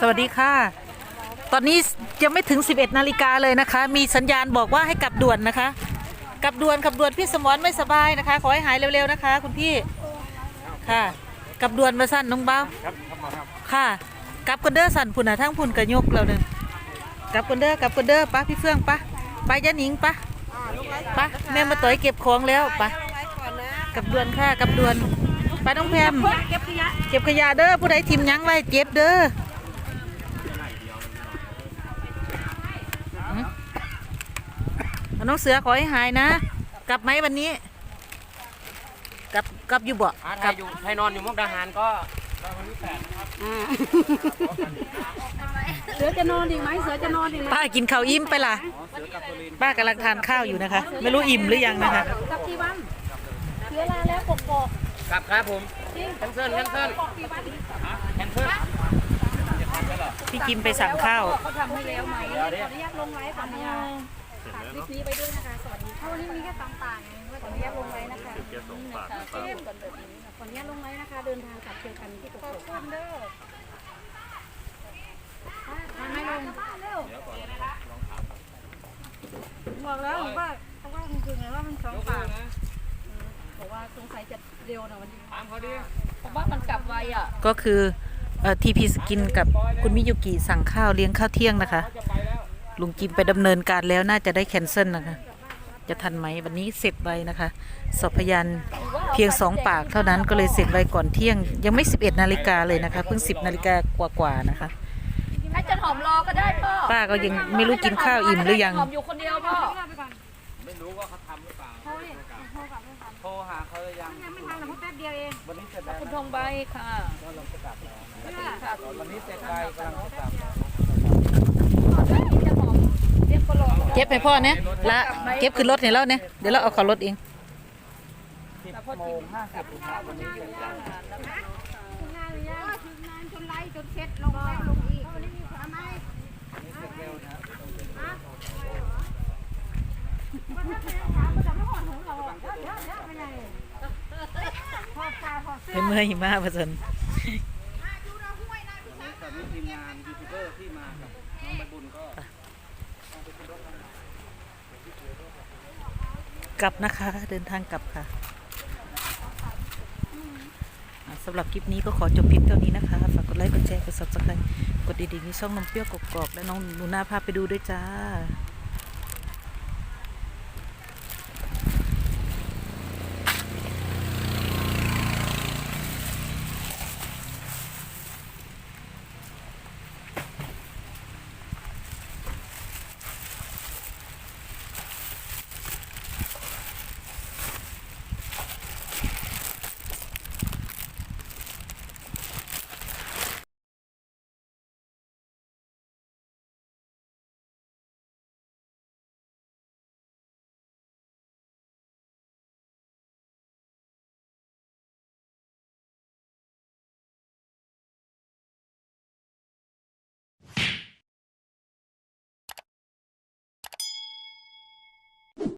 สวัสดีค่ะ ตอนนี้ยังไม่ถึง 11 นาฬิกาเลยนะคะ มีสัญญาณบอกว่าให้กลับด่วนนะคะ กลับด่วนกลับด่วนพี่สมรไม่สบายนะคะ ขอให้หายเร็วๆนะคะ คุณพี่ ค่ะ กลับด่วนมาสั่นน้องเบ้าค่ะ กลับกันเด้อสั่นพุ่นน่ะทั้งพุ่นกระยกเราเนี่ยกลับกันเด้อกลับกันเด้อปะพี่เฟื่องปะไปยะหนิงปะปะแม่มาต่อยเก็บของแล้วปะกลับด่วนค่ะกลับด่วนไปน้องแพมเก็บขยะเก็บขยะเด้อผู้ใดทิมหยังไว้เจ็บเด้อหืมเอา น้องเสือขอให้หายนะ กลับไหมวันนี้ กลับกลับอยู่บ่อ่ากลัถ้าอยู่ใครนอนอยู่มุกดาหารก็วันที่แปดนะครับเสือจะนอนอีกไหมเสือจะนอนอีกไหมป้ากินข้าวอิ่มไปล่ะ ป้ากำลังทานข้าวอยู่นะคะ ไม่รู้อิ่มหรือยังนะคะ กับกี่วันเสือลาแล้วกกอกครับครับผมแคนเซิลแคนเซิลแคนเซิลพี่กิมไปสั่งข้าวเขาทำให้แล้วไหมขออนุญาตลงไลฟ์ขออนุญาต ฝากคลิปนี้ไปด้วยนะคะ สวัสดีค่ะวันนี้มีแค่ต่างๆไงขออนุญาตลงไลฟ์นะคะนี่นะคะเข้มก่อนแบบนี้นะคะขออนุญาตลงไลฟ์นะคะ เดินทางกลับเจอกันที่กกอกค่ะเด้อมาไม่ลงบอกแล้วว่าเขาว่าจริงๆเลยว่ามันสองปากบอกว่าสงสัยจะเร็วนะวันนี้ถามเขาดิผมว่ามันกลับไวอะ ก็คือทีพีสกินกับคุณมิยุกิสั่งข้าวเลี้ยงข้าวเที่ยงนะคะ ลุงกิมไปดำเนินการแล้วน่าจะได้แคนเซิลนะคะ จะทันไหมวันนี้เสร็จไวนะคะ สอบพยานเพียงสองปากเท่านั้นก็เลยเสร็จไวก่อนเที่ยง ยังไม่ 11นาฬิกาเลยนะคะ เพิ่ง 10นาฬิกากว่าๆนะคะให้จันหอมรอก็ได้พ่อป้าก็ยังไม่รู้กินข้าวอิ่มหรือยังหอมอยู่คนเดียวพ่อไม่รู้ว่าเขาทำหรือเปล่าโทรหาเขาหรือยังไม่ทันหรอกแป๊บเดียวเองวันนี้เสร็จแล้วคุณทองใบค่ะก็ลงจะกลับแล้ววันนี้เสร็จไปกำลังจะกลับจันหอม เก็บให้พ่อเนี่ยละเก็บขึ้นรถให้เราเนี่ยเดี๋ยวเราเอาเข้ารถเองโมงห้าสิบครับวันนี้เสร็จแล้วงานเลยอะถึงงานจนไล่จนเช็ดลงแล้วลงอีกวันนี้มีความไมเป็นเมื่อยมากประสันตอนนี้ทีมงานยูทูบเบอร์ที่มากับน้องใบบุญก็ กลับนะคะ เดินทางกลับค่ะสำหรับคลิปนี้ก็ขอจบเพียงเท่านี้นะคะ ฝากกดไลค์ กดแชร์ กดซับสไครต์กดดีๆนี่ช่องน้องเปรี้ยวกรอกๆและน้องหนูนาพาไปดูด้วยจ้า